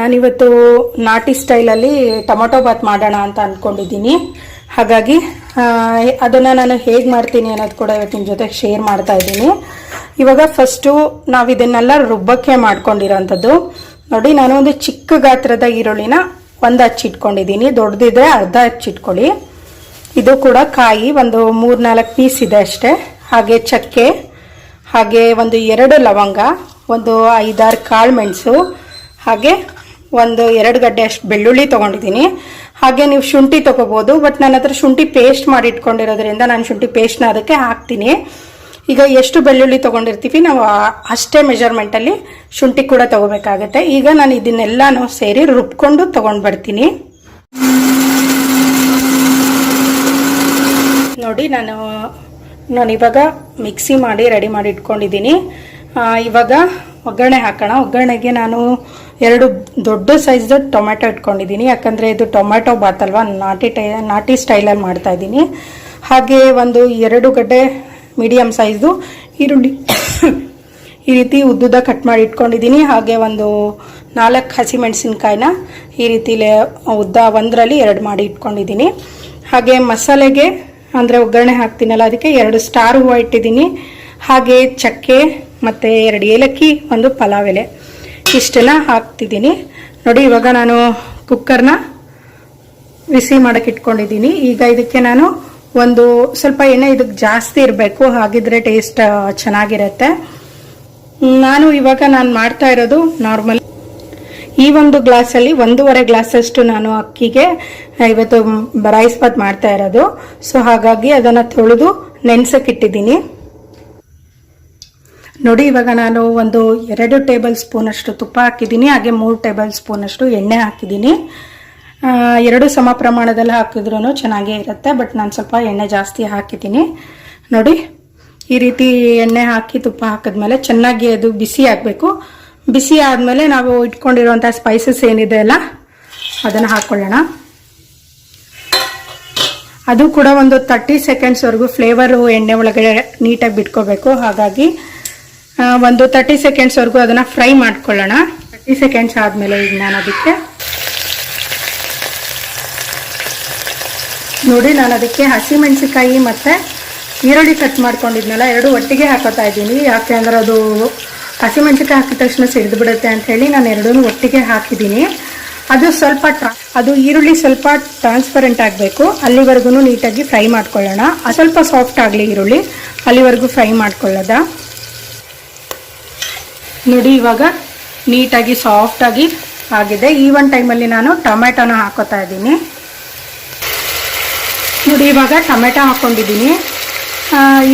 ನಾನಿವತ್ತು ನಾಟಿ ಸ್ಟೈಲಲ್ಲಿ ಟೊಮೊಟೊ ಬಾತ್ ಮಾಡೋಣ ಅಂತ ಅಂದ್ಕೊಂಡಿದ್ದೀನಿ ಹಾಗಾಗಿ ಅದನ್ನು ನಾನು ಹೇಗೆ ಮಾಡ್ತೀನಿ ಅನ್ನೋದು ಕೂಡ ಇವತ್ತಿನ ಜೊತೆ ಶೇರ್ ಮಾಡ್ತಾ ಇದ್ದೀನಿ. ಇವಾಗ ಫಸ್ಟು ನಾವು ಇದನ್ನೆಲ್ಲ ರುಬ್ಬಕ್ಕೆ ಮಾಡ್ಕೊಂಡಿರೋಂಥದ್ದು. ನೋಡಿ, ನಾನು ಒಂದು ಚಿಕ್ಕ ಗಾತ್ರದ ಈರುಳ್ಳಿನ ಒಂದು ಹಚ್ಚಿಟ್ಕೊಂಡಿದ್ದೀನಿ ದೊಡ್ಡದಿದ್ರೆ ಅರ್ಧ ಹಚ್ಚಿಟ್ಕೊಳ್ಳಿ ಇದು ಕೂಡ ಕಾಯಿ ಒಂದು ಮೂರು ನಾಲ್ಕು ಪೀಸ್ ಇದೆ ಅಷ್ಟೇ. ಹಾಗೆ ಚಕ್ಕೆ, ಹಾಗೆ ಒಂದು ಎರಡು ಲವಂಗ, ಒಂದು ಐದಾರು ಕಾಳು ಮೆಣಸು, ಹಾಗೆ ಒಂದು ಎರಡು ಗಡ್ಡೆ ಅಷ್ಟು ಬೆಳ್ಳುಳ್ಳಿ ತೊಗೊಂಡಿದ್ದೀನಿ. ಹಾಗೆ ನೀವು ಶುಂಠಿ ತೊಗೋಬೋದು, ಬಟ್ ನನ್ನ ಹತ್ರ ಶುಂಠಿ ಪೇಸ್ಟ್ ಮಾಡಿ ಇಟ್ಕೊಂಡಿರೋದ್ರಿಂದ ನಾನು ಶುಂಠಿ ಪೇಸ್ಟ್ನ ಅದಕ್ಕೆ ಹಾಕ್ತೀನಿ. ಈಗ ಎಷ್ಟು ಬೆಳ್ಳುಳ್ಳಿ ತೊಗೊಂಡಿರ್ತೀವಿ, ನಾವು ಅಷ್ಟೇ ಮೆಜರ್ಮೆಂಟಲ್ಲಿ ಶುಂಠಿ ಕೂಡ ತೊಗೋಬೇಕಾಗತ್ತೆ. ಈಗ ನಾನು ಇದನ್ನೆಲ್ಲನೂ ಸೇರಿ ರುಬ್ಕೊಂಡು ತೊಗೊಂಡು ಬರ್ತೀನಿ. ನೋಡಿ, ನಾನು ನಾನು ಇವಾಗ ಮಿಕ್ಸಿ ಮಾಡಿ ರೆಡಿ ಮಾಡಿ ಇಟ್ಕೊಂಡಿದ್ದೀನಿ. ಇವಾಗ ಒಗ್ಗರಣೆ ಹಾಕೋಣ. ಒಗ್ಗರಣೆಗೆ ನಾನು ಎರಡು ದೊಡ್ಡ ಸೈಜ್ದು ಟೊಮೆಟೊ ಇಟ್ಕೊಂಡಿದ್ದೀನಿ. ಯಾಕಂದರೆ ಇದು ಟೊಮೆಟೊ ಬಾತ್ ಅಲ್ವಾ? ನಾಟಿ ಟೈ, ನಾಟಿ ಸ್ಟೈಲಲ್ಲಿ ಮಾಡ್ತಾ ಇದ್ದೀನಿ. ಹಾಗೆ ಒಂದು ಎರಡು ಗಡ್ಡೆ ಮೀಡಿಯಮ್ ಸೈಜ್ದು ಈರುಳ್ಳಿ ಈ ರೀತಿ ಉದ್ದುದ ಕಟ್ ಮಾಡಿ ಇಟ್ಕೊಂಡಿದ್ದೀನಿ. ಹಾಗೆ ಒಂದು ನಾಲ್ಕು ಹಸಿಮೆಣಸಿನ್ಕಾಯಿನ ಈ ರೀತಿ ಉದ್ದ ಒಂದರಲ್ಲಿ ಎರಡು ಮಾಡಿ ಇಟ್ಕೊಂಡಿದ್ದೀನಿ. ಹಾಗೆ ಮಸಾಲೆಗೆ ಅಂದರೆ ಒಗ್ಗರಣೆ ಹಾಕ್ತೀನಲ್ಲ, ಅದಕ್ಕೆ ಎರಡು ಸ್ಟಾರ್ ಹೂವು ಇಟ್ಟಿದ್ದೀನಿ. ಹಾಗೆ ಚಕ್ಕೆ ಮತ್ತು ಎರಡು ಏಲಕ್ಕಿ, ಒಂದು ಪಲಾವ್ ಎಲೆ. ಇಷ್ಟೆಲ್ಲ ಹಾಕ್ತಿದ್ದೀನಿ. ನೋಡಿ, ಇವಾಗ ನಾನು ಕುಕ್ಕರ್ನ ಬಿಸಿ ಮಾಡಕ್ಕೆ ಇಟ್ಕೊಂಡಿದ್ದೀನಿ. ಈಗ ಇದಕ್ಕೆ ನಾನು ಒಂದು ಸ್ವಲ್ಪ ಎಣ್ಣೆ ಇದಕ್ಕೆ ಜಾಸ್ತಿ ಇರಬೇಕು, ಹಾಗಿದ್ರೆ ಟೇಸ್ಟ್ ಚೆನ್ನಾಗಿರುತ್ತೆ. ನಾನು ಇವಾಗ ನಾನು ಮಾಡ್ತಾ ಇರೋದು ನಾರ್ಮಲ್ ಈ ಒಂದು ಗ್ಲಾಸಲ್ಲಿ ಒಂದೂವರೆ ಗ್ಲಾಸಷ್ಟು ನಾನು ಅಕ್ಕಿಗೆ ಇವತ್ತು ರೈಸ್ ಬಾತ್ ಮಾಡ್ತಾ ಇರೋದು. ಸೊ ಹಾಗಾಗಿ ಅದನ್ನು ತೊಳೆದು ನೆನೆಸಕ್ಕಿಟ್ಟಿದ್ದೀನಿ ನೋಡಿ, ಇವಾಗ ನಾನು ಒಂದು ಎರಡು ಟೇಬಲ್ ಸ್ಪೂನಷ್ಟು ತುಪ್ಪ ಹಾಕಿದ್ದೀನಿ, ಹಾಗೆ ಮೂರು ಟೇಬಲ್ ಸ್ಪೂನಷ್ಟು ಎಣ್ಣೆ ಹಾಕಿದ್ದೀನಿ. ಎರಡು ಸಮ ಪ್ರಮಾಣದಲ್ಲಿ ಹಾಕಿದ್ರೂ ಚೆನ್ನಾಗೇ ಇರುತ್ತೆ, ಬಟ್ ನಾನು ಸ್ವಲ್ಪ ಎಣ್ಣೆ ಜಾಸ್ತಿ ಹಾಕಿದ್ದೀನಿ. ನೋಡಿ, ಈ ರೀತಿ ಎಣ್ಣೆ ಹಾಕಿ ತುಪ್ಪ ಹಾಕಿದ್ಮೇಲೆ ಚೆನ್ನಾಗಿ ಅದು ಬಿಸಿ ಆಗಬೇಕು. ಬಿಸಿ ಆದಮೇಲೆ ನಾವು ಇಟ್ಕೊಂಡಿರುವಂಥ ಸ್ಪೈಸಸ್ ಏನಿದೆ ಅಲ್ಲ, ಅದನ್ನು ಹಾಕ್ಕೊಳ್ಳೋಣ ಅದು ಕೂಡ ಒಂದು ತರ್ಟಿ ಸೆಕೆಂಡ್ಸ್ವರೆಗೂ ಫ್ಲೇವರು ಎಣ್ಣೆ ಒಳಗಡೆ ನೀಟಾಗಿ ಬಿಟ್ಕೋಬೇಕು. ಹಾಗಾಗಿ ಒಂದು ತರ್ಟಿ ಸೆಕೆಂಡ್ಸ್ವರೆಗೂ ಅದನ್ನು ಫ್ರೈ ಮಾಡ್ಕೊಳ್ಳೋಣ. ತರ್ಟಿ ಸೆಕೆಂಡ್ಸ್ ಆದಮೇಲೆ ಈಗ ನಾನು ಅದಕ್ಕೆ ನೋಡಿ, ನಾನು ಅದಕ್ಕೆ ಹಸಿಮೆಣಸಿಕಾಯಿ ಮತ್ತು ಈರುಳ್ಳಿ ಕಟ್ ಮಾಡ್ಕೊಂಡಿದ್ನಲ್ಲ, ಎರಡು ಒಟ್ಟಿಗೆ ಹಾಕೋತಾ ಇದ್ದೀನಿ. ಯಾಕೆ ಅಂದರೆ ಅದು ಹಸಿಮೆಣಸಿಕಾಯಿ ಹಾಕಿದ ತಕ್ಷಣ ಸಿಡಿದು ಬಿಡುತ್ತೆ ಅಂತ ಹೇಳಿ ನಾನು ಎರಡೂ ಒಟ್ಟಿಗೆ ಹಾಕಿದ್ದೀನಿ. ಅದು ಸ್ವಲ್ಪ ಟ್ರಾ ಅದು ಈರುಳ್ಳಿ ಸ್ವಲ್ಪ ಟ್ರಾನ್ಸ್ಪರೆಂಟ್ ಆಗಬೇಕು. ಅಲ್ಲಿವರೆಗೂ ನೀಟಾಗಿ ಫ್ರೈ ಮಾಡ್ಕೊಳ್ಳೋಣ. ಸ್ವಲ್ಪ ಸಾಫ್ಟ್ ಆಗಲಿ ಈರುಳ್ಳಿ. ಅಲ್ಲಿವರೆಗೂ ಫ್ರೈ ಮಾಡ್ಕೊಳ್ಳೋದ? ನೋಡಿ, ಇವಾಗ ನೀಟಾಗಿ ಸಾಫ್ಟಾಗಿ ಆಗಿದೆ. ಈ ಒಂದು ಟೈಮಲ್ಲಿ ನಾನು ಟೊಮೆಟೊನ ಹಾಕೋತಾ ಇದ್ದೀನಿ. ನೋಡಿ, ಇವಾಗ ಟೊಮೆಟೊ ಹಾಕ್ಕೊಂಡಿದ್ದೀನಿ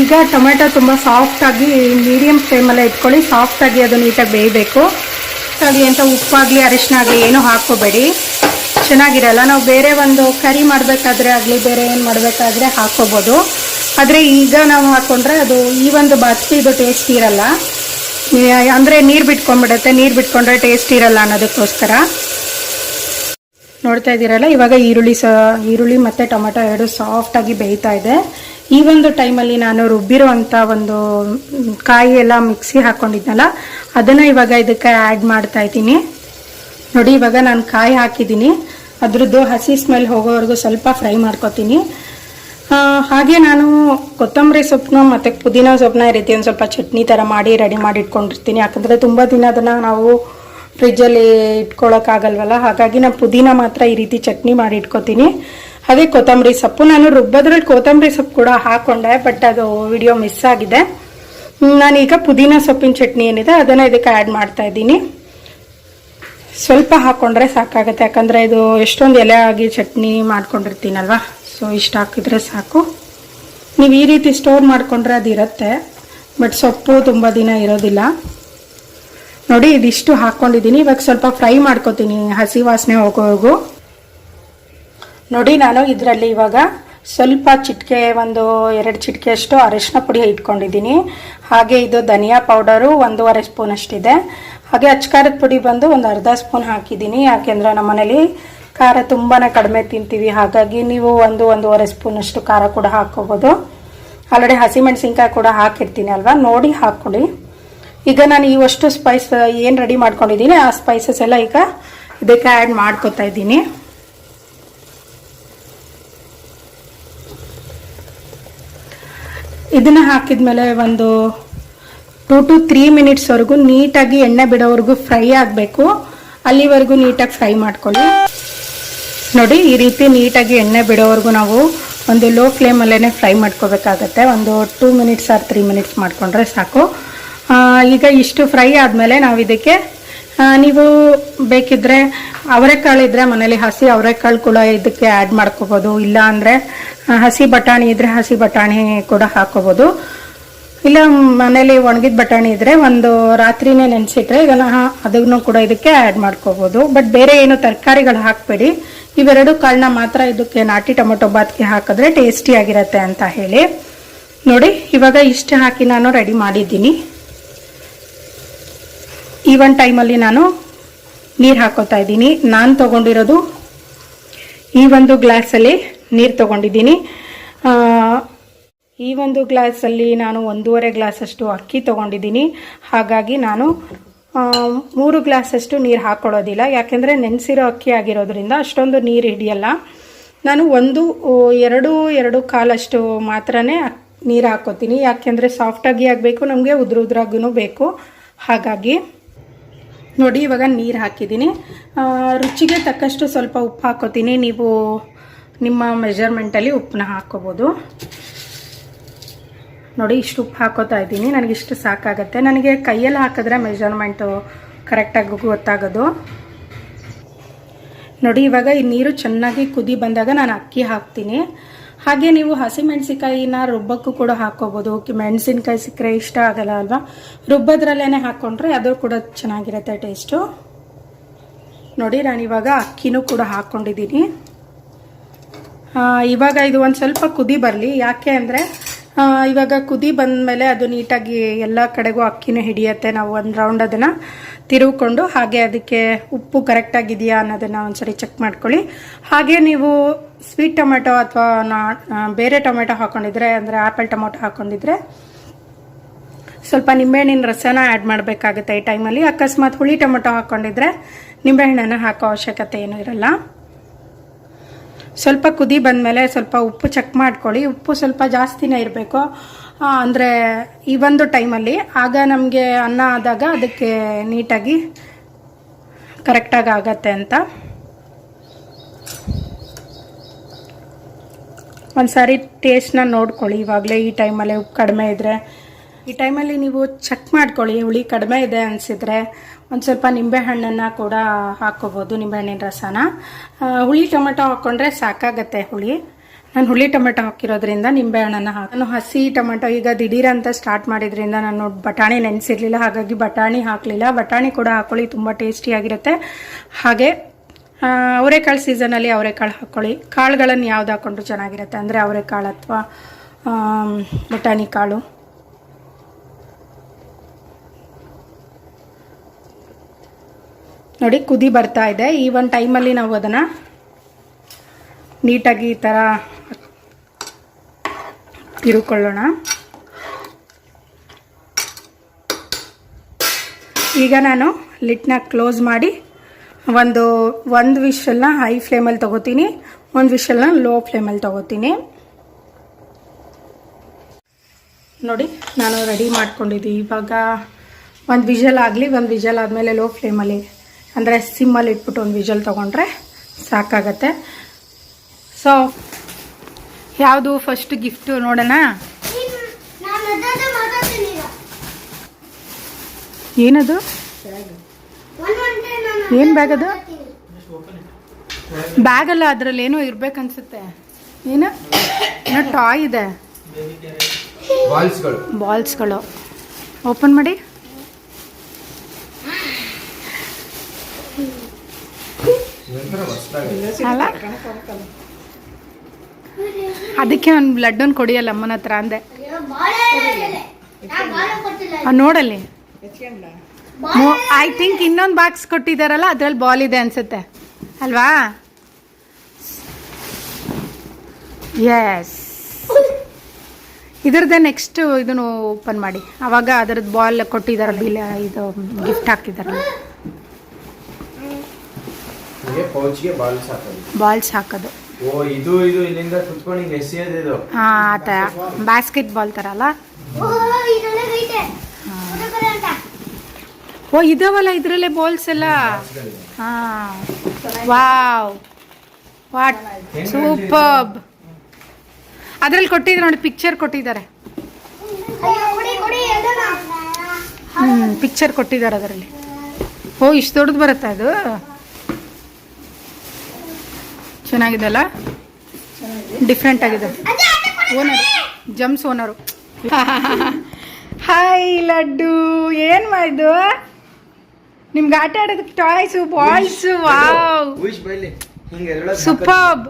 ಈಗ ಟೊಮೆಟೊ ತುಂಬ ಸಾಫ್ಟಾಗಿ ಮೀಡಿಯಮ್ ಫ್ಲೇಮಲ್ಲೇ ಇಟ್ಕೊಳ್ಳಿ. ಸಾಫ್ಟಾಗಿ ಅದು ನೀಟಾಗಿ ಬೇಯಬೇಕು. ಹಾಗೆ ಅಂತ ಉಪ್ಪಾಗಲಿ ಅರಿಶಿನ ಆಗಲಿ ಏನೂ ಹಾಕ್ಕೋಬೇಡಿ. ಚೆನ್ನಾಗಿರಲ್ಲ. ನಾವು ಬೇರೆ ಒಂದು ಕರಿ ಮಾಡಬೇಕಾದ್ರೆ ಆಗಲಿ, ಬೇರೆ ಏನು ಮಾಡಬೇಕಾದ್ರೆ ಹಾಕ್ಕೋಬೋದು. ಆದರೆ ಈಗ ನಾವು ಹಾಕ್ಕೊಂಡ್ರೆ ಅದು ಈ ಒಂದು ಬಾತ್ಗೆ ಟೇಸ್ಟ್ ಇರಲ್ಲ. ಅಂದರೆ ನೀರು ಬಿಟ್ಕೊಂಡ್ಬಿಡುತ್ತೆ, ನೀರು ಬಿಟ್ಕೊಂಡ್ರೆ ಟೇಸ್ಟ್ ಇರಲ್ಲ ಅನ್ನೋದಕ್ಕೋಸ್ಕರ. ನೋಡ್ತಾ ಇದ್ದೀರಲ್ಲ, ಇವಾಗ ಈರುಳ್ಳಿ ಸ ಈರುಳ್ಳಿ ಮತ್ತು ಟೊಮೆಟೊ ಎರಡು ಸಾಫ್ಟಾಗಿ ಬೇಯ್ತಾ ಇದೆ. ಈ ಒಂದು ಟೈಮಲ್ಲಿ ನಾನು ರುಬ್ಬಿರೋ ಅಂಥ ಒಂದು ಕಾಯಿ ಎಲ್ಲ ಮಿಕ್ಸಿ ಹಾಕ್ಕೊಂಡಿದ್ನಲ್ಲ ಅದನ್ನು ಇವಾಗ ಇದಕ್ಕೆ ಆ್ಯಡ್ ಮಾಡ್ತಾ ಇದ್ದೀನಿ. ನೋಡಿ, ಇವಾಗ ನಾನು ಕಾಯಿ ಹಾಕಿದ್ದೀನಿ. ಅದ್ರದ್ದು ಹಸಿ ಸ್ಮೆಲ್ ಹೋಗೋವರೆಗೂ ಸ್ವಲ್ಪ ಫ್ರೈ ಮಾಡ್ಕೊತೀನಿ. ಹಾಗೆ ನಾನು ಕೊತ್ತಂಬರಿ ಸೊಪ್ಪನ್ನ ಮತ್ತು ಪುದೀನ ಸೊಪ್ಪನ್ನ ಈ ರೀತಿ ಒಂದು ಸ್ವಲ್ಪ ಚಟ್ನಿ ಥರ ಮಾಡಿ ರೆಡಿ ಮಾಡಿ ಇಟ್ಕೊಂಡಿರ್ತೀನಿ. ಯಾಕಂದರೆ ತುಂಬ ದಿನ ಅದನ್ನು ನಾವು ಫ್ರಿಜ್ಜಲ್ಲಿ ಇಟ್ಕೊಳ್ಳೋಕ್ಕಾಗಲ್ವಲ್ಲ ಹಾಗಾಗಿ ನಾನು ಪುದೀನ ಮಾತ್ರ ಈ ರೀತಿ ಚಟ್ನಿ ಮಾಡಿ ಇಟ್ಕೊತೀನಿ. ಅದೇ ಕೊತ್ತಂಬರಿ ಸೊಪ್ಪು. ನಾನು ರುಬ್ಬೋದ್ರಲ್ಲಿ ಕೊತ್ತಂಬರಿ ಸೊಪ್ಪು ಕೂಡ ಹಾಕ್ಕೊಂಡೆ ಬಟ್ ಅದು ವಿಡಿಯೋ ಮಿಸ್ ಆಗಿದೆ. ನಾನೀಗ ಪುದೀನ ಸೊಪ್ಪಿನ ಚಟ್ನಿ ಏನಿದೆ, ಅದನ್ನು ಇದಕ್ಕೆ ಆ್ಯಡ್ ಮಾಡ್ತಾ ಇದ್ದೀನಿ. ಸ್ವಲ್ಪ ಹಾಕ್ಕೊಂಡ್ರೆ ಸಾಕಾಗುತ್ತೆ. ಯಾಕಂದರೆ ಇದು ಎಷ್ಟೊಂದು ಎಲೆ ಆಗಿ ಚಟ್ನಿ ಮಾಡ್ಕೊಂಡಿರ್ತೀನಲ್ವ? ಸೊ ಇಷ್ಟು ಹಾಕಿದ್ರೆ ಸಾಕು. ನೀವು ಈ ರೀತಿ ಸ್ಟೋರ್ ಮಾಡಿಕೊಂಡ್ರೆ ಅದು ಇರುತ್ತೆ ಬಟ್ ಸೊಪ್ಪು ತುಂಬ ದಿನ ಇರೋದಿಲ್ಲ. ನೋಡಿ, ಇದಿಷ್ಟು ಹಾಕ್ಕೊಂಡಿದ್ದೀನಿ ಇವಾಗ ಸ್ವಲ್ಪ ಫ್ರೈ ಮಾಡ್ಕೋತೀನಿ, ಹಸಿ ವಾಸನೆ ಹೋಗೋವರೆಗೂ ನೋಡಿ, ನಾನು ಇದರಲ್ಲಿ ಇವಾಗ ಸ್ವಲ್ಪ ಚಿಟಿಕೆ, ಒಂದು ಎರಡು ಚಿಟಿಕೆ ಅಷ್ಟು ಅರಿಶಿನ ಪುಡಿ ಇಟ್ಕೊಂಡಿದ್ದೀನಿ. ಹಾಗೆ ಇದು ಧನಿಯಾ ಪೌಡರು, ಒಂದೂವರೆ ಸ್ಪೂನ್ ಅಷ್ಟಿದೆ ಹಾಗೆ ಅಚ್ಕಾರದ ಪುಡಿ ಬಂದು ಒಂದು ಅರ್ಧ ಸ್ಪೂನ್ ಹಾಕಿದ್ದೀನಿ. ಯಾಕೆಂದರೆ ನಮ್ಮ ಮನೇಲಿ ಖಾರ ತುಂಬಾ ಕಡಿಮೆ ತಿಂತೀವಿ. ಹಾಗಾಗಿ ನೀವು ಒಂದು ಒಂದೂವರೆ ಸ್ಪೂನಷ್ಟು ಖಾರ ಕೂಡ ಹಾಕ್ಕೋಬೋದು. ಆಲ್ರೆಡಿ ಹಸಿಮೆಣಸಿನ್ಕಾಯಿ ಕೂಡ ಹಾಕಿರ್ತೀನಿ ಅಲ್ವಾ? ನೋಡಿ ಹಾಕ್ಕೊಳ್ಳಿ ಈಗ ನಾನು ಇವಷ್ಟು ಸ್ಪೈಸ್ ಏನು ರೆಡಿ ಮಾಡ್ಕೊಂಡಿದ್ದೀನಿ, ಆ ಸ್ಪೈಸಸ್ ಎಲ್ಲ ಈಗ ಇದಕ್ಕೆ ಆ್ಯಡ್ ಮಾಡ್ಕೊತಾ ಇದ್ದೀನಿ. ಇದನ್ನ ಹಾಕಿದ್ಮೇಲೆ ಒಂದು ಟೂ ಟು ತ್ರೀ ಮಿನಿಟ್ಸ್ವರೆಗೂ ನೀಟಾಗಿ ಎಣ್ಣೆ ಬಿಡೋವರೆಗೂ ಫ್ರೈ ಆಗಬೇಕು. ಅಲ್ಲಿವರೆಗೂ ನೀಟಾಗಿ ಫ್ರೈ ಮಾಡ್ಕೊಳ್ಳಿ. ನೋಡಿ, ಈ ರೀತಿ ನೀಟಾಗಿ ಎಣ್ಣೆ ಬಿಡೋವರೆಗೂ ನಾವು ಒಂದು ಲೋ ಫ್ಲೇಮಲ್ಲೇ ಫ್ರೈ ಮಾಡ್ಕೋಬೇಕಾಗತ್ತೆ. ಒಂದು two minutes or three minutes ಮಾಡಿಕೊಂಡ್ರೆ ಸಾಕು. ಈಗ ಇಷ್ಟು ಫ್ರೈ ಆದಮೇಲೆ ನಾವು ಇದಕ್ಕೆ ನೀವು ಬೇಕಿದ್ರೆ ಅವರೆಕಾಳು ಇದ್ರೆ ಮನೇಲಿ ಹಸಿ ಅವರೆಕಾಳು ಕೂಡ ಇದಕ್ಕೆ ಆ್ಯಡ್ ಮಾಡ್ಕೋಬೋದು. ಇಲ್ಲ ಅಂದರೆ ಹಸಿ ಬಟಾಣಿ ಇದ್ರೆ ಹಸಿ ಬಟಾಣಿ ಕೂಡ ಹಾಕೋಬೋದು. ಇಲ್ಲ, ಮನೇಲಿ ಒಣಗಿದ ಬಟಾಣಿ ಇದ್ರೆ ಒಂದು ರಾತ್ರಿನೇ ನೆನೆಸಿಟ್ರೆ ಇದನ್ನು, ಅದನ್ನು ಕೂಡ ಇದಕ್ಕೆ ಆ್ಯಡ್ ಮಾಡ್ಕೋಬೋದು. ಬಟ್ ಬೇರೆ ಏನು ತರಕಾರಿಗಳು ಹಾಕಬೇಡಿ. ಇವೆರಡು ಕಾಳನ್ನ ಮಾತ್ರ ಇದಕ್ಕೆ ನಾಟಿ ಟೊಮೊಟೊ ಬಾತ್ಗೆ ಹಾಕಿದ್ರೆ ಟೇಸ್ಟಿ ಆಗಿರತ್ತೆ ಅಂತ ಹೇಳಿ. ನೋಡಿ, ಇವಾಗ ಇಷ್ಟು ಹಾಕಿ ನಾನು ರೆಡಿ ಮಾಡಿದ್ದೀನಿ. ಈ ಒಂದು ಟೈಮಲ್ಲಿ ನಾನು ನೀರು ಹಾಕೋತಾ ಇದ್ದೀನಿ. ನಾನು ತಗೊಂಡಿರೋದು ಈ ಒಂದು ಗ್ಲಾಸಲ್ಲಿ ನೀರು ತಗೊಂಡಿದ್ದೀನಿ. ಈ ಒಂದು ಗ್ಲಾಸಲ್ಲಿ ನಾನು ಒಂದೂವರೆ ಗ್ಲಾಸಷ್ಟು ಅಕ್ಕಿ ತಗೊಂಡಿದ್ದೀನಿ. ಹಾಗಾಗಿ ನಾನು ಮೂರು ಗ್ಲಾಸಷ್ಟು ನೀರು ಹಾಕ್ಕೊಳ್ಳೋದಿಲ್ಲ ಯಾಕೆಂದರೆ ನೆನೆಸಿರೋ ಅಕ್ಕಿ ಆಗಿರೋದ್ರಿಂದ ಅಷ್ಟೊಂದು ನೀರು ಹಿಡಿಯಲ್ಲ. ನಾನು ಒಂದು ಎರಡು ಎರಡು ಕಾಲಷ್ಟು ಮಾತ್ರ ನೀರು ಹಾಕೋತೀನಿ. ಯಾಕೆಂದರೆ ಸಾಫ್ಟಾಗಿ ಆಗಬೇಕು, ನಮಗೆ ಉದ್ರ ಉದ್ರಾಗೂ ಬೇಕು. ಹಾಗಾಗಿ ನೋಡಿ, ಇವಾಗ ನೀರು ಹಾಕಿದ್ದೀನಿ. ರುಚಿಗೆ ತಕ್ಕಷ್ಟು ಸ್ವಲ್ಪ ಉಪ್ಪು ಹಾಕೋತೀನಿ. ನೀವು ನಿಮ್ಮ ಮೆಜರ್ಮೆಂಟಲ್ಲಿ ಉಪ್ಪನ್ನ ಹಾಕೋಬೋದು. ನೋಡಿ, ಇಷ್ಟು ಉಪ್ಪು ಹಾಕೋತಾ ಇದ್ದೀನಿ. ನನಗಿಷ್ಟು ಸಾಕಾಗತ್ತೆ. ನನಗೆ ಕೈಯಲ್ಲಿ ಹಾಕಿದ್ರೆ ಮೆಜರ್ಮೆಂಟು ಕರೆಕ್ಟಾಗಿ ಗೊತ್ತಾಗೋದು. ನೋಡಿ, ಇವಾಗ ಈ ನೀರು ಚೆನ್ನಾಗಿ ಕುದಿ ಬಂದಾಗ ನಾನು ಅಕ್ಕಿ ಹಾಕ್ತೀನಿ. ಹಾಗೆ ನೀವು ಹಸಿಮೆಣಸಿಕಾಯಿನ ರುಬ್ಬಕ್ಕೂ ಕೂಡ ಹಾಕೋಬೋದು. ಮೆಣಸಿನ್ಕಾಯಿ ಸಿಕ್ಕರೆ ಇಷ್ಟ ಆಗಲ್ಲ ಅಲ್ವಾ? ರುಬ್ಬದ್ರಲ್ಲೇ ಹಾಕ್ಕೊಂಡ್ರೆ ಅದು ಕೂಡ ಚೆನ್ನಾಗಿರುತ್ತೆ ಟೇಸ್ಟು ನೋಡಿ, ನಾನು ಇವಾಗ ಅಕ್ಕಿನೂ ಕೂಡ ಹಾಕ್ಕೊಂಡಿದ್ದೀನಿ ಇವಾಗ ಇದು ಒಂದು ಸ್ವಲ್ಪ ಕುದಿ ಬರಲಿ. ಯಾಕೆ ಅಂದರೆ ಇವಾಗ ಕುದಿ ಬಂದಮೇಲೆ ಅದು ನೀಟಾಗಿ ಎಲ್ಲ ಕಡೆಗೂ ಅಕ್ಕಿನೂ ಹಿಡಿಯತ್ತೆ. ನಾವು ಒಂದು ರೌಂಡ್ ಅದನ್ನು ತಿರುಗಿಕೊಂಡು ಹಾಗೆ ಅದಕ್ಕೆ ಉಪ್ಪು ಕರೆಕ್ಟಾಗಿದೆಯಾ ಅನ್ನೋದನ್ನು ಒಂದ್ಸರಿ ಚೆಕ್ ಮಾಡ್ಕೊಳ್ಳಿ. ಹಾಗೆ ನೀವು ಸ್ವೀಟ್ ಟೊಮೆಟೊ ಅಥವಾ ಬೇರೆ ಟೊಮೆಟೊ ಹಾಕೊಂಡಿದ್ರೆ, ಅಂದರೆ ಆ್ಯಪಲ್ ಟೊಮೆಟೊ ಹಾಕೊಂಡಿದ್ರೆ ಸ್ವಲ್ಪ ನಿಂಬೆಹಣ್ಣಿನ ರಸನ ಆ್ಯಡ್ ಮಾಡಬೇಕಾಗುತ್ತೆ ಈ ಟೈಮಲ್ಲಿ ಅಕಸ್ಮಾತ್ ಹುಳಿ ಟೊಮೆಟೊ ಹಾಕ್ಕೊಂಡಿದ್ರೆ ನಿಂಬೆಹಣ್ಣನ್ನು ಹಾಕೋ ಅವಶ್ಯಕತೆ ಏನೂ ಇರಲ್ಲ. ಸ್ವಲ್ಪ ಕುದಿ ಬಂದಮೇಲೆ ಸ್ವಲ್ಪ ಉಪ್ಪು ಚೆಕ್ ಮಾಡ್ಕೊಳ್ಳಿ. ಉಪ್ಪು ಸ್ವಲ್ಪ ಜಾಸ್ತಿನೇ ಇರಬೇಕು. ಅಂದರೆ ಈ ಒಂದು ಟೈಮಲ್ಲಿ. ಆಗ ನಮಗೆ ಅನ್ನ ಆದಾಗ ಅದಕ್ಕೆ ನೀಟಾಗಿ ಕರೆಕ್ಟಾಗಿ ಆಗತ್ತೆ ಅಂತ. ಒಂದು ಸಾರಿ ಟೇಸ್ಟ್ನ ನೋಡ್ಕೊಳ್ಳಿ. ಇವಾಗಲೇ ಈ ಟೈಮಲ್ಲಿ ಉಪ್ಪು ಕಡಿಮೆ ಇದ್ದರೆ ಈ ಟೈಮಲ್ಲಿ ನೀವು ಚೆಕ್ ಮಾಡ್ಕೊಳ್ಳಿ, ಹುಳಿ ಕಡಿಮೆ ಇದೆ ಅನಿಸಿದ್ರೆ ಒಂದು ಸ್ವಲ್ಪ ನಿಂಬೆಹಣ್ಣನ್ನು ಕೂಡ ಹಾಕ್ಕೋಬೋದು ನಿಂಬೆಹಣ್ಣಿನ ರಸನ. ಹುಳಿ ಟೊಮೆಟೊ ಹಾಕ್ಕೊಂಡ್ರೆ ಸಾಕಾಗತ್ತೆ ಹುಳಿ. ನಾನು ಹುಳಿ ಟೊಮೆಟೊ ಹಾಕಿರೋದ್ರಿಂದ ನಿಂಬೆಹಣ್ಣನ್ನು ಹಾಕಿ ಹಸಿ ಟೊಮೆಟೊ, ಈಗ ದಿಢೀರಂತ ಸ್ಟಾರ್ಟ್ ಮಾಡಿದ್ರಿಂದ ನಾನು ಬಟಾಣಿ ನೆನೆಸಿರ್ಲಿಲ್ಲ, ಹಾಗಾಗಿ ಬಟಾಣಿ ಹಾಕಲಿಲ್ಲ. ಬಟಾಣಿ ಕೂಡ ಹಾಕೊಳ್ಳಿ, ತುಂಬ ಟೇಸ್ಟಿಯಾಗಿರುತ್ತೆ ಹಾಗೆ ಅವರೆಕಾಳು ಸೀಸನಲ್ಲಿ ಅವರೆಕಾಳು ಹಾಕ್ಕೊಳ್ಳಿ ಕಾಳುಗಳನ್ನು ಯಾವ್ದು ಹಾಕ್ಕೊಂಡ್ರು ಚೆನ್ನಾಗಿರುತ್ತೆ ಅಂದರೆ ಅವರೆಕಾಳು ಅಥವಾ ಬಟಾಣಿ ಕಾಳು. ನೋಡಿ, ಕುದಿ ಬರ್ತಾ ಇದೆ. ಈ ಒಂದು ಟೈಮಲ್ಲಿ ನಾವು ಅದನ್ನು ನೀಟಾಗಿ ಈ ಥರ ತಿರುಕೊಳ್ಳೋಣ ಈಗ ನಾನು ಲಿಟ್ನ ಕ್ಲೋಸ್ ಮಾಡಿ ಒಂದು ಒಂದು ವಿಷಲ್ನ ಹೈ ಫ್ಲೇಮಲ್ಲಿ ತೊಗೋತೀನಿ. ಒಂದು ವಿಷಲ್ನ ಲೋ ಫ್ಲೇಮಲ್ಲಿ ತೊಗೋತೀನಿ. ನೋಡಿ, ನಾನು ರೆಡಿ ಮಾಡ್ಕೊಂಡಿದ್ದೀನಿ ಇವಾಗ ಒಂದು ವಿಷಲ್ ಆಗಲಿ, ಒಂದು ವಿಷಲ್ ಆದಮೇಲೆ ಲೋ ಫ್ಲೇಮಲ್ಲಿ ಅಂದರೆ ಸಿಮ್ಮಲ್ಲಿ ಇಟ್ಬಿಟ್ಟು ಒಂದು ವಿಜಲ್ ತೊಗೊಂಡ್ರೆ ಸಾಕಾಗತ್ತೆ. ಸೊ ಯಾವುದು ಫಸ್ಟ್ ಗಿಫ್ಟು ನೋಡೋಣ. ಏನದು? ಏನು ಬ್ಯಾಗ್ ಅದು? ಬ್ಯಾಗ್ ಅಲ್ಲ ಅದರಲ್ಲಿ ಏನೋ ಇರ್ಬೇಕನ್ಸುತ್ತೆ. ಏನು? ಏನೋ ಟಾಯ್ ಇದೆ. ಬಾಲ್ಸ್ಗಳು ಬಾಲ್ಸ್ಗಳು ಓಪನ್ ಮಾಡಿ. ಅಲ್ಲ? ಅದಕ್ಕೆ ಒಂದು ಬ್ಲಡ್ ಒಂದು ಕೊಡಿಯಲ್ಲ ಅಮ್ಮನ ಹತ್ರ ಅಂದೆ. ಅವ್ನು ನೋಡಲ್ಲಿ. ಐ ಥಿಂಕ್ ಇನ್ನೊಂದು ಬಾಕ್ಸ್ ಕೊಟ್ಟಿದ್ದಾರಲ್ಲ ಅದ್ರಲ್ಲಿ ಬಾಲ್ ಇದೆ ಅನ್ಸುತ್ತೆ. ಅಲ್ವಾ? ಎಸ್ ಇದ್ರದ್ದೇ ನೆಕ್ಸ್ಟ್ ಇದನ್ನು ಓಪನ್ ಮಾಡಿ. ಅವಾಗ ಅದರದ್ದು ಬಾಲ್ ಕೊಟ್ಟಿದ್ದಾರೆ ಬಿಲ್ ಇದು ಗಿಫ್ಟ್ ಹೀಗೆ ಪೌಚ್ಗೆ ಬಾಲ್ಸ್ ಹಾಕೋದು ಬಾಲ್ಸ್ ಹಾಕೋದು ಓ ಇದು ಇದು ಇಲ್ಲಿಂದ ಕುತ್ಕೊಂಡು ಹಿಂಗೆ ಎಸೆಯೋದು ಇದು. ಹಾಂ ಆ ಥರ ಬ್ಯಾಸ್ಕೆಟ್ ಬಾಲ್ ಥರ ಅಲ್ಲ? ಓ ಇದಾವಲ್ಲ ಇದರಲ್ಲೇ ಬಾಲ್ಸ್ ಎಲ್ಲ? ಹಾಂ. ವಾವ್. What superb. ಅದ್ರಲ್ಲಿ ಕೊಟ್ಟಿದ್ರು ನೋಡಿ ಪಿಕ್ಚರ್ ಕೊಟ್ಟಿದ್ದಾರೆ. ಅಯ್ಯೋ ಕೊಡಿ ಕೊಡಿ ಅದನ್ನ ಹ್ಞೂ ಪಿಕ್ಚರ್ ಕೊಟ್ಟಿದ್ದಾರೆ ಅದರಲ್ಲಿ. ಓ ಇಷ್ಟು ದೊಡ್ಡದು ಬರುತ್ತಾ ಇದು? ಚೆನ್ನಾಗಿದೆ ಅಲ್ಲ ಡಿಫ್ರೆಂಟ್ ಆಗಿದೆ. ಓನರ್ ಜಮ್ಸ್ ಓನರು ಹಾಯ್ ಲಡ್ಡು. ಏನು ಮಾಡಿದ್ದು ನಿಮ್ಗೆ ಆಟ ಆಡೋದಕ್ಕೆ ಟಾಯ್ಸ್ ಬಾಲ್ಸು ವಾವ್ ಸೂಪರ್ಬ್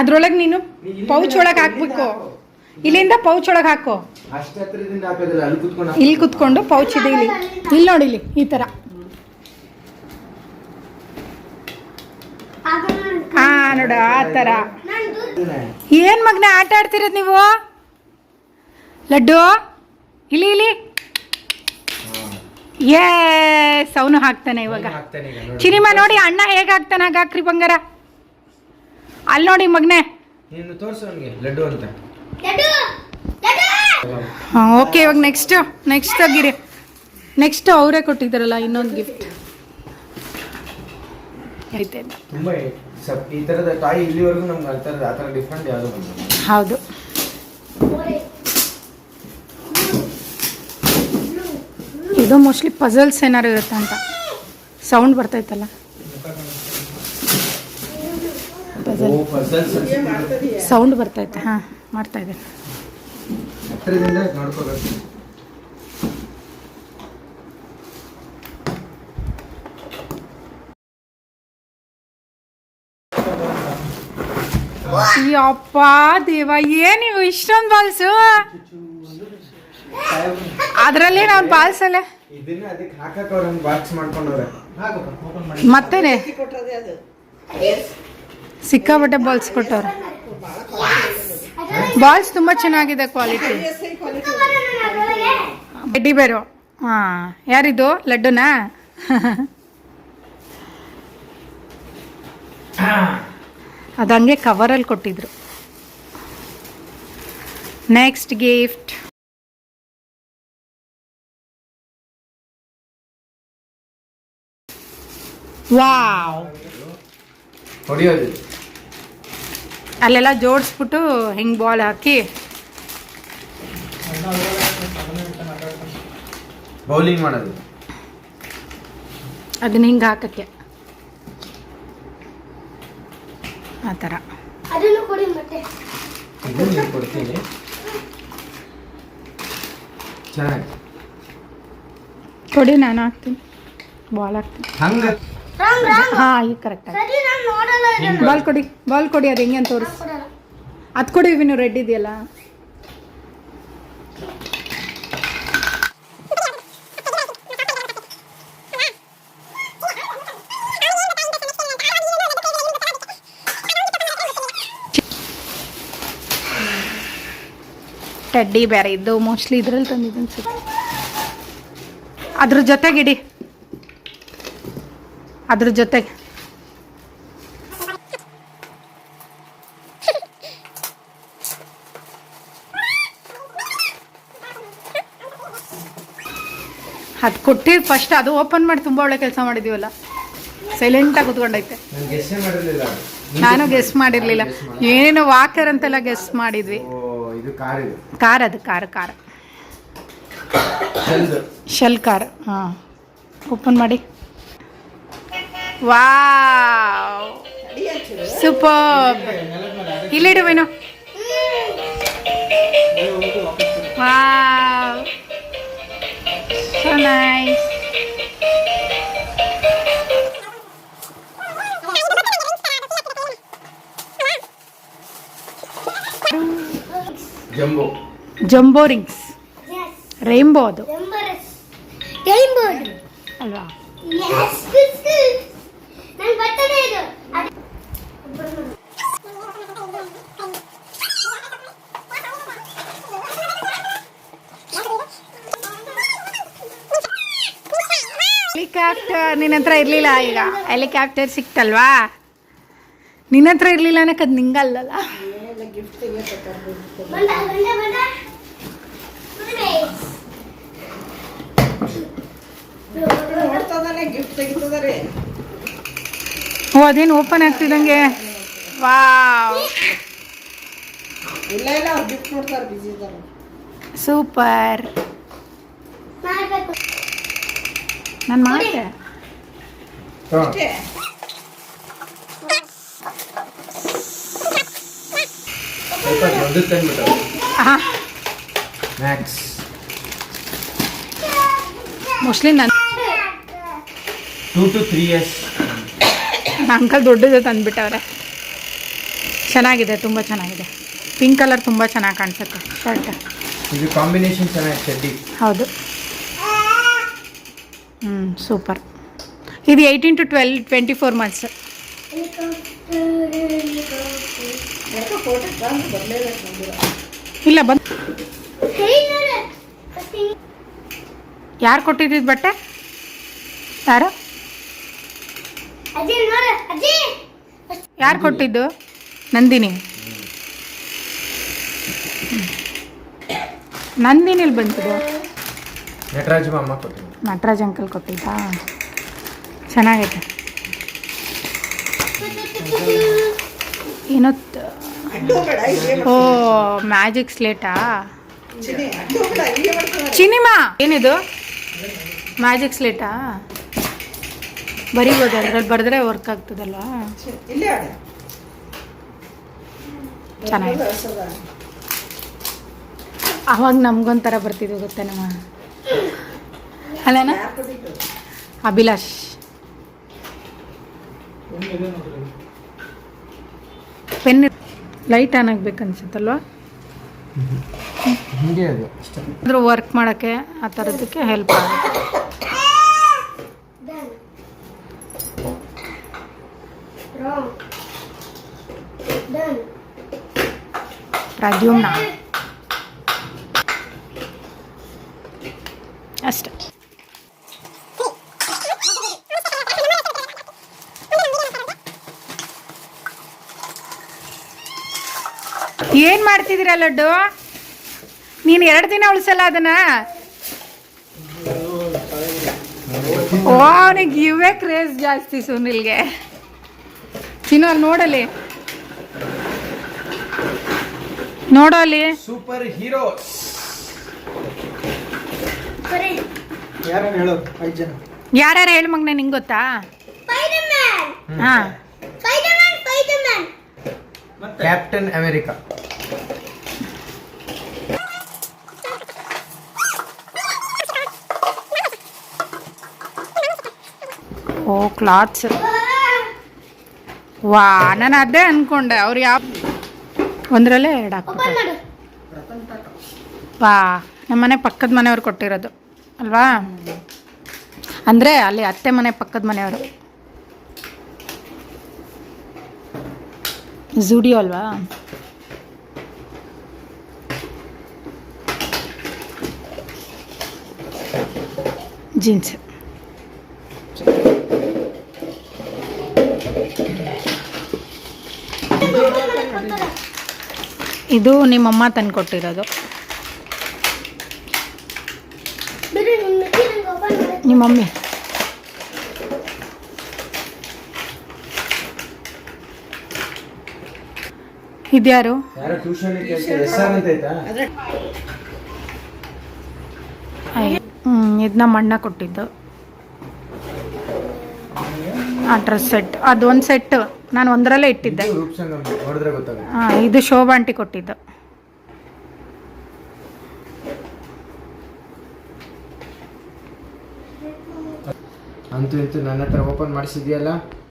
ಅದ್ರೊಳಗೆ ನೀನು ಪೌಚ್ ಒಳಗೆ ಹಾಕ್ಬೇಕು. ಇಲ್ಲಿಂದ ಪೌಚ್ ಒಳಗೆ ಹಾಕು. ಇಲ್ಲಿ ಕುತ್ಕೊಂಡು ಪೌಚ್ ಇದೆ ಇಲ್ಲಿ. ಇಲ್ಲಿ ನೋಡಿ ಇಲ್ಲಿ ಈ ಥರ ಆಗ ಹಾ ನೋಡು ಆ ಥರ ಏನು ಮಗ್ನ ಆಟ ಆಡ್ತಿರೋದು ನೀವು? ಲಡ್ಡು? ಇಲ್ಲಿ ಇಲ್ಲಿ. ಎಸ್ ಅವನು ಹಾಕ್ತಾನೆ ಇವಾಗ. ಚಿನಿಮಾ ನೋಡಿ ಅಣ್ಣ ಹೇಗೆ ಹಾಕ್ತಾನೆ ಬಂಗಾರ? ಅಲ್ಲಿ ನೋಡಿ ಮಗ್ನೆ. ನೀನು ತೋರ್ಸು ಅವನಿಗೆ ಲಡ್ಡು ಅಂತ. ಹಾಂ ಓಕೆ ಇವಾಗ ನೆಕ್ಸ್ಟ್ ನೆಕ್ಸ್ಟ್ ಆಗಿರಿ ನೆಕ್ಸ್ಟ್ ಅವರೇ ಕೊಟ್ಟಿದ್ದಾರಲ್ಲ ಇನ್ನೊಂದು ಗಿಫ್ಟ್ ಐತೆ ತುಂಬಾ ಸಪ್ ಈ ತರದ ಟಾಯ್ ಇಲ್ಲಿವರೆಗೂ ನಮ್ಗೆ ಆ ಥರದ ಆ ಥರ ಡಿಫ್ರೆಂಟ್ ಯಾವುದು ಬಂದಿಲ್ಲ ಹೌದು. ಇದು ಮೋಸ್ಟ್ಲಿ ಪಜಲ್ಸ್ ಏನಾರು ಇರುತ್ತೆ ಅಂತ. ಸೌಂಡ್ ಬರ್ತೈತಲ್ಲ. ಸೌಂಡ್ ಬರ್ತೈತೆ ಹಾಂ. ಮಾಡ್ತಾ ಇದ್ದೇನೆ. ಅಪ್ಪ ದೇವ ಏನಿವು ಇಷ್ಟೊಂದು ಬಾಲ್ಸು? ಅದ್ರಲ್ಲಿ ನಾನು ಬಾಲ್ಸಲ್ಲ. ಮತ್ತೇನೆ? ಸಿಕ್ಕಾಪಟ್ಟೆ ಬಾಲ್ಸ್ ಕೊಟ್ಟವ್ರೆ. ಬಾಲ್ಸ್ ತುಂಬ ಚೆನ್ನಾಗಿದೆ ಕ್ವಾಲಿಟಿ ಬೆಡ್ಡಿ ಬೇರು ಹಾಂ ಯಾರಿದು? ಲಡ್ಡುನಾ? ಅದಂಗೆ ಕವರಲ್ಲಿ ಕೊಟ್ಟಿದ್ರು. ನೆಕ್ಸ್ಟ್ ಗಿಫ್ಟ್ ವಾವ್ ಹೊಡಿಯೋದು. ಅಲ್ಲೆಲ್ಲ ಜೋಡಿಸ್ಬಿಟ್ಟು ಹಿಂಗೆ ಬಾಲ್ ಹಾಕಿ. ಬೌಲಿಂಗ್ ಮಾಡೋದು. ಅದನ್ನ ಹಿಂಗೆ ಹಾಕಕ್ಕೆ. ಆ ಥರ. ಅದನ್ನು ಕೊಡಿ ಮತ್ತೆ. ಕೊಡ್ತೀನಿ. ಕೊಡಿ ನಾನು ಹಾಕ್ತೀನಿ. ಬಾಲ್ ಹಾಕ್ತೀನಿ. ಹಂಗ ಹಾಂ ಈಗ ಕರೆಕ್ಟ್ ಆಗಿ ಬಾಲ್ ಕೊಡಿ ಬಾಲ್ ಕೊಡಿ ಅದು ಹೆಂಗೆ ಅಂತ ತೋರಿಸಿ. ಅದು ಕೊಡಿ ನೀವು ರೆಡ್ ಇದೆಯಲ್ಲ. ಟೆಡ್ಡಿ ಬೇರೆ ಇದ್ದು ಮೋಸ್ಟ್ಲಿ ಇದ್ರಲ್ಲಿ ತಂದಿದ್ದು ಅನ್ಸುತ್ತೆ ಅದ್ರ ಜೊತೆಗಿಡಿ. ಅದ್ರ ಜೊತೆಗೆ ಅದು ಕೊಟ್ಟಿದ್ ಫಸ್ಟ್ ಅದು ಓಪನ್ ಮಾಡಿ ತುಂಬ ಒಳ್ಳೆ ಕೆಲಸ ಮಾಡಿದೀವಲ್ಲ? ಸೈಲೆಂಟಾಗಿ ಕುತ್ಕೊಂಡೈತೆ. ನಾನು ಗೆಸ್ ಮಾಡಿರಲಿಲ್ಲ. ಏನೇನೋ ವಾಕರ್ ಅಂತೆಲ್ಲ ಗೆಸ್ ಮಾಡಿದ್ವಿ. ಕಾರ್ ಅದು ಕಾರ್ ಕಾರ್ ಶೆಲ್ ಕಾರ್ ಹಾಂ. ಓಪನ್ ಮಾಡಿ. Wow super ಇಲ್ಲಿಡುವೇನು wow so nice jumbo jumbo rings yes rainbow ಅದು ಎಂಬರಸ್ ಟೈಮ್ ಅಲ್ವಾ ಇದು. ಹೆಲಿಕಾಪ್ಟರ್ ನಿನ್ನ ಹತ್ರ ಇರಲಿಲ್ಲ ಈಗ. ಹೆಲಿಕಾಪ್ಟರ್ ಸಿಕ್ತಲ್ವಾ? ನಿನ್ನ ಹತ್ರ ಇರಲಿಲ್ಲ ಅನ್ನಕ್ಕೆ ಅದು ನಿಂಗಲ್ಲಲ್ಲ. ಗಿಫ್ಟ್ ತೆಗಿತದಾರೆ ಓ ಅದೇನು ಓಪನ್ ಆಗ್ತಿದಂಗೆ ವಾವ್. ಸೂಪರ್. ನಾನು ಮಾಡಿದೆ ಮೋಸ್ಟ್ಲಿ ನನ್ನ two to three years uncle ದೊಡ್ಡದು ತಂದುಬಿಟ್ಟವ್ರೆ. ಚೆನ್ನಾಗಿದೆ ತುಂಬ ಚೆನ್ನಾಗಿದೆ. ಪಿಂಕ್ ಕಲರ್ ತುಂಬ ಚೆನ್ನಾಗಿ ಕಾಣಿಸುತ್ತೆ ಶರ್ಟ್ ಇದು ಕಾಂಬಿನೇಷನ್ ಚೆನ್ನಾಗಿ ಚಡ್ಡಿ ಹೌದು. ಹ್ಞೂ ಸೂಪರ್ ಇದು eighteen to twelve twenty four months ಇಲ್ಲ ಬಂದು ಯಾರು ಕೊಟ್ಟಿದ್ದಿದ್ದು ಬಟ್ಟೆ? ಯಾರು? ಯಾರು ಕೊಟ್ಟಿದ್ದು? ನಂದಿನಿ. ನಂದಿನಿ ನಂದಿನಿಲಿ ಬಂತಿದ್ದು ನಟರಾಜ್ ಮಾಮ ಕೊಟ್ಟಿದ್ದು. ನಟರಾಜ್ ಅಂಕಲ್ ಕೊಟ್ಟಿದ್ದಾ? ಚೆನ್ನಾಗೈತೆ. ಏನೋ ಓ ಮ್ಯಾಜಿಕ್ ಸ್ಲೇಟಾ? ಚಿನಿಮಾ ಏನಿದು? ಮ್ಯಾಜಿಕ್ ಸ್ಲೇಟಾ? ಬರಿಬೋದು ಅದ್ರಲ್ಲಿ ಬರೆದ್ರೆ ವರ್ಕ್ ಆಗ್ತದಲ್ವಾ? ಚೆನ್ನಾಗಿ. ಚೆನ್ನಾಗಿದೆ ಅವಾಗ ನಮ್ಗೊಂಥರ ಬರ್ತಿದ್ವು ಗೊತ್ತಾ ನಮ್ಮ ಅಲ್ಲನ ಅಭಿಲಾಷ್. ಪೆನ್ ಲೈಟ್ ಆನ್ ಆಗ್ಬೇಕು ಅನ್ಸುತ್ತಲ್ವಾ ಹಿಂಗೆ ಅದು ವರ್ಕ್ ಮಾಡೋಕ್ಕೆ ಆ ಥರದಕ್ಕೆ ಹೆಲ್ಪ್ ಆಗುತ್ತೆ. ಪ್ರದ್ಯುಮ್ನ ಅಷ್ಟೆ. ಏನ್ ಮಾಡ್ತಿದ್ದೀರ ಲಡ್ಡು? ನೀನು ಎರಡು ದಿನ ಉಳಿಸಲ್ಲ ಅದನ್ನ? ಓ ಅವನಿಗೆ ಇವೇ ಕ್ರೇಜ್ ಜಾಸ್ತಿ ಸುನಿಲ್ಗೆ. ತಿನ್ನೋ ಅಲ್ಲಿ ನೋಡಲಿ ನೋಡೋ ಅಲ್ಲಿ ಸೂಪರ್ ಹೀರೋಸ್. ಯಾರು ಹೇಳು ಐದು ಜನ. ಯಾರ್ಯಾರು ಹೇಳಿ ಮಗ್ನೆ ನಿಂಗೆ ಗೊತ್ತಾ. ಹಾ. ಕ್ಯಾಪ್ಟನ್ ಅಮೆರಿಕಾ ಓ ಕ್ಲಾತ್ಸ್ ವಾ ನಾನು ಅದೇ ಅನ್ಕೊಂಡೆ. ಅವ್ರು ಯಾವ ಒಂದರಲ್ಲೇ ಎರಡು ಹಾಕ್ಬಿಟ್ಟು. ವಾ ನಮ್ಮನೆ ಪಕ್ಕದ ಮನೆಯವ್ರು ಕೊಟ್ಟಿರೋದು ಅಲ್ವಾ? ಅಂದರೆ ಅಲ್ಲಿ ಅತ್ತೆ ಮನೆ ಪಕ್ಕದ ಮನೆಯವರು. ಝುಡಿಯೋ ಅಲ್ವಾ? ಜೀನ್ಸ್ ಇದು ನಿಮ್ಮಮ್ಮ ತಂದು ಕೊಟ್ಟಿರೋದು ನಿಮ್ಮಮ್ಮಿ. ಇದ್ಯಾರು? ಇದನ್ನ ಇದು ನಮ್ಮ ಅಣ್ಣ ಕೊಟ್ಟಿದ್ದು. ಆ ಡ್ರೆಸ್ ಸೆಟ್ ಅದು ಒಂದು ಸೆಟ್ ನಾನು ಒಂದರಲ್ಲೇ ಇಟ್ಟಿದ್ದೆ. ಇದು ಶೋಭಾಂಟಿ ನೋಡಿದ್ರೆ ಹಾಂ ಇದು ಶೋಭಾ ಆಂಟಿ ಕೊಟ್ಟಿದ್ದು. ಅಂತೂ ಇಂತೂ ನನ್ನ ಹತ್ರ ಓಪನ್ ಮಾಡಿಸಿದ್ಯಲ್ಲ?